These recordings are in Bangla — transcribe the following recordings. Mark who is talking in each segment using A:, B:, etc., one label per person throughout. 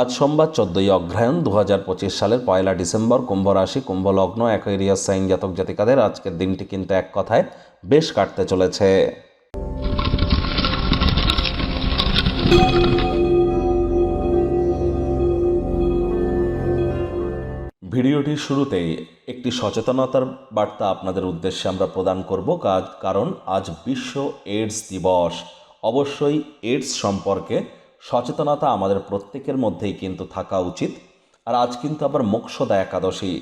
A: আজ সোমবার চোদ্দই অগ্রহায়ণ দু হাজার পঁচিশ সালের পয়লা ডিসেম্বর কুম্ভ রাশি কুম্ভ লগ্ন অ্যাকোয়ারিয়াস সাইন জাতক জাতিকাদের আজকের দিনটি কিন্তু এক কথায় বেশ কাটতে চলেছে। ভিডিওটির শুরুতেই একটি সচেতনতার বার্তা আপনাদের উদ্দেশ্যে আমরা প্রদান করব, কাজ কারণ আজ বিশ্ব এইডস দিবস। অবশ্যই এইডস সম্পর্কে সচেতনতা আমাদের প্রত্যেকের মধ্যেই কিন্তু থাকা উচিত। আর আজ কিন্তু আবার মোক্ষদা একাদশী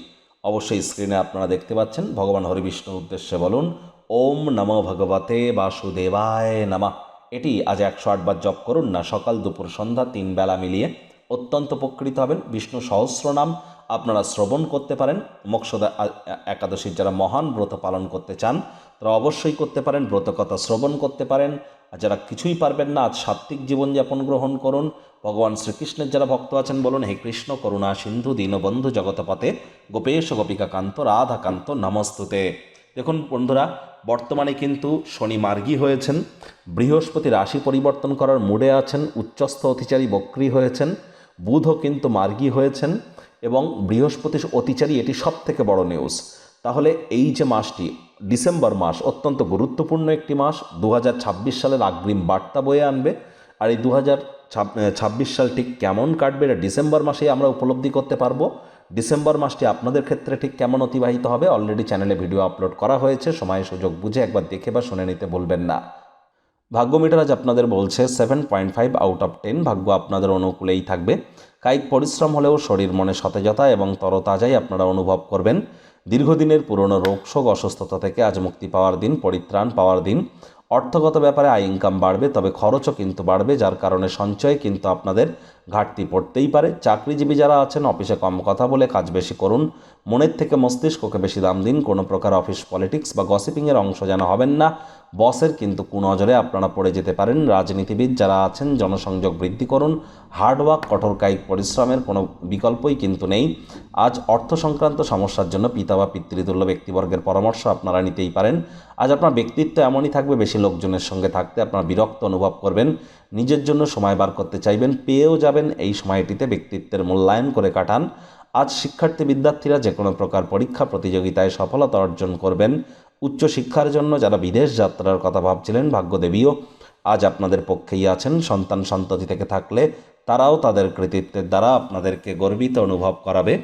A: অবশ্যই স্ক্রিনে আপনারা দেখতে পাচ্ছেন। ভগবান হরিবিষ্ণুর উদ্দেশ্যে বলুন, ওম নম ভগবতে বাসুদেবায় নমঃ। এটি আজ একশো আটবার জপ করুন না, সকাল, দুপুর, সন্ধ্যা, তিন বেলা মিলিয়ে অত্যন্ত উপকৃত হবেন। বিষ্ণু সহস্র নাম আপনারা শ্রবণ করতে পারেন। মোক্ষদা একাদশীর যারা মহান ব্রত পালন করতে চান তারা অবশ্যই করতে পারেন, ব্রতকথা শ্রবণ করতে পারেন। আর যারা কিছুই পারবেন না, আজ সাত্ত্বিক জীবনযাপন গ্রহণ করুন। ভগবান শ্রীকৃষ্ণের যারা ভক্ত আছেন, বলুন, হে কৃষ্ণ, করুণা, সিন্ধু দীনবন্ধু জগতপথে। গোপেশ গোপিকা কান্ত রাধাকান্ত, নমস্তুতে। দেখুন বন্ধুরা, বর্তমানে কিন্তু শনি মার্গী হয়েছেন। বৃহস্পতি রাশি পরিবর্তন করার মুডে আছেন। উচ্চস্থ অতিচারী বক্রী হয়েছেন। বুধও কিন্তু মার্গী হয়েছেন। এবং বৃহস্পতি অতিচারী, এটি সব থেকে বড় নিউজ তাহলে এই যে মাসটি ডিসেম্বর মাস অত্যন্ত গুরুত্বপূর্ণ একটি মাস। দু হাজার ছাব্বিশ সালের আগ্রিম বার্তা বয়ে আনবে। আর এই দু ছাব্বিশ সাল ঠিক কেমন কাটবে এটা ডিসেম্বর মাসেই আমরা উপলব্ধি করতে পারব। ডিসেম্বর মাসটি আপনাদের ক্ষেত্রে ঠিক কেমন অতিবাহিত হবে অলরেডি চ্যানেলে ভিডিও আপলোড করা হয়েছে। সময় সুযোগ বুঝে একবার দেখে বা শুনে নিতে বলবেন না। ভাগ্য মিটার আজ আপনাদের বলছে seven point five out of ten ভাগ্য আপনাদের অনুকূলেই থাকবে। কায়িক পরিশ্রম হলেও শরীর মনে সতেজতা এবং তরতাজাই আপনারা অনুভব করবেন। দীর্ঘদিনের পুরনো রোগশোক অসুস্থতা থেকে আজ মুক্তি পাওয়ার দিন, পরিত্রাণ পাওয়ার দিন। অর্থগত ব্যাপারে আয় ইনকাম বাড়বে, তবে খরচও কিন্তু বাড়বে, যার কারণে সঞ্চয় কিন্তু আপনাদের ঘাটতি পড়তেই পারে। চাকরিজীবী যারা আছেন, অফিসে কম কথা বলে কাজ বেশি করুন। মনের থেকে মস্তিষ্ককে বেশি দাম দিন। কোনো প্রকার অফিস পলিটিক্স বা গসিপিংয়ের অংশ যেন হবেন না। বসের কিন্তু কুনজরে আপনারা পড়ে যেতে পারেন। রাজনীতিবিদ যারা আছেন, জনসংযোগ বৃদ্ধি করুন। হার্ডওয়ার্ক কঠোর কায়িক পরিশ্রমের কোনো বিকল্পই কিন্তু নেই। আজ অর্থ সংক্রান্ত সমস্যার জন্য পিতা বা পিতৃতুল্য ব্যক্তিবর্গের পরামর্শ আপনারা নিতেই পারেন। আজ আপনার ব্যক্তিত্ব এমনই থাকবে, বেশি লোকজনের সঙ্গে থাকতে আপনার বিরক্ত অনুভব করবেন। নিজের জন্য সময় বার করতে চাইবেন, পেয়েও যাবেন এই সময়টিতে ব্যক্তিত্বের মূল্যায়ন করে কাটান। আজ শিক্ষার্থী বিদ্যার্থীরা যে কোনো প্রকার পরীক্ষা প্রতিযোগিতায় সফলতা অর্জন করবেন। উচ্চশিক্ষার জন্য যারা বিদেশ যাত্রার কথা ভাবছিলেন, ভাগ্যদেবীও আজ আপনাদের পক্ষেই আছেন। সন্তান সন্ততি থেকে থাকলে তারাও তাদের কৃতিত্বের দ্বারা আপনাদেরকে গর্বিত অনুভব করাবে।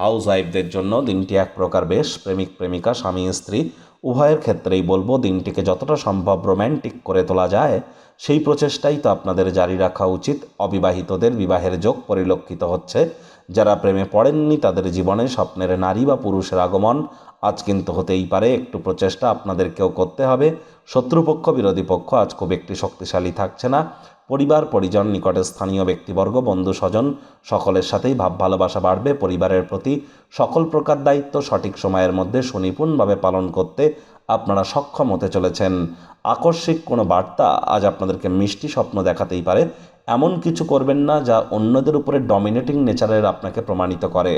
A: হাউস ওয়াইফদের জন্য দিনটি এক প্রকার বেশ প্রেমিক প্রেমিকা, স্বামী, স্ত্রী, উভয়ের ক্ষেত্রেই বলব দিনটিকে যতটা সম্ভব রোম্যান্টিক করে তোলা যায়। সেই প্রচেষ্টাই তো আপনাদের জারি রাখা উচিত। অবিবাহিতদের বিবাহের যোগ পরিলক্ষিত হচ্ছে। যারা প্রেমে পড়েননি তাদের জীবনে স্বপ্নের নারী বা পুরুষের আগমন আজ কিন্তু হতেই পারে, একটু প্রচেষ্টা আপনাদেরকেও করতে হবে। শত্রুপক্ষ, বিরোধী পক্ষ আজ খুব একটি শক্তিশালী থাকছে না। পরিবার, পরিজন নিকটের স্থানীয় ব্যক্তিবর্গ, বন্ধু, স্বজন, সকলের সাথেই ভাব ভালোবাসা বাড়বে। পরিবারের প্রতি সকল প্রকার দায়িত্ব সঠিক সময়ের মধ্যে সুনিপুণভাবে পালন করতে আপনারা সক্ষম হতে চলেছেন। আকস্মিক কোনো বার্তা আজ আপনাদেরকে মিষ্টি স্বপ্ন দেখাতেই পারে। এমন কিছু করবেন না যা অন্যদের উপরে ডমিনেটিং নেচারের আপনাকে প্রমাণিত করে।